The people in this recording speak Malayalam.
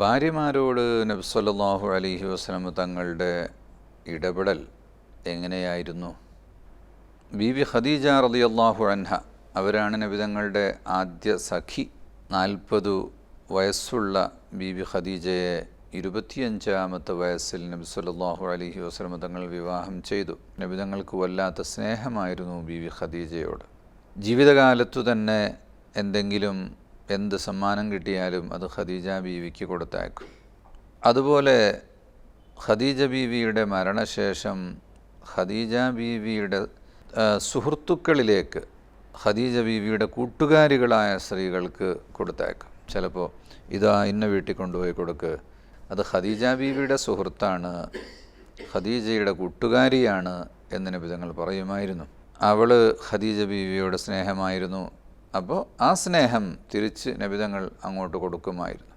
ഭാര്യമാരോട് നബ്സല്ലാഹു അലഹി വസല്ലം തങ്ങളുടെ ഇടപെടൽ എങ്ങനെയായിരുന്നു? ബീവി ഖദീജ റളിയല്ലാഹു അൻഹ അവരാണ് നബി തങ്ങളുടെ ആദ്യ സഖി. നാൽപ്പത് വയസ്സുള്ള ബീവി ഖദീജയെ ഇരുപത്തിയഞ്ചാമത്തെ വയസ്സിൽ നബി സല്ലല്ലാഹു അലൈഹി വസല്ലം തങ്ങൾ വിവാഹം ചെയ്തു. നബി തങ്ങൾക്ക് വല്ലാത്ത സ്നേഹമായിരുന്നു ബീവി ഖദീജയോട്. ജീവിതകാലത്തു തന്നെ എന്തെങ്കിലും എന്ത് സമ്മാനം കിട്ടിയാലും അത് ഖദീജ ബീവിക്ക് കൊടുത്തയക്കും. അതുപോലെ ഖദീജ ബീവിയുടെ മരണശേഷം ഖദീജ ബീവിയുടെ സുഹൃത്തുക്കളിലേക്ക് ഖദീജ ബീവിയുടെ കൂട്ടുകാരികളായ സ്ത്രീകൾക്ക് കൊടുത്തയക്കും. ചിലപ്പോൾ ഇതാ ഇന്ന വീട്ടിൽ കൊണ്ടുപോയി കൊടുക്ക്. അത് ഖദീജ ബീവിയുടെ സുഹൃത്താണ് ഖദീജയുടെ കൂട്ടുകാരിയാണ് എന്ന് വിധങ്ങൾ പറയുമായിരുന്നു. അവൾ ഖദീജ ബീവിയോട് സ്നേഹമായിരുന്നു. അപ്പോൾ ആ സ്നേഹം തിരിച്ച് നബിതങ്ങൾ അങ്ങോട്ട് കൊടുക്കുമായിരുന്നു.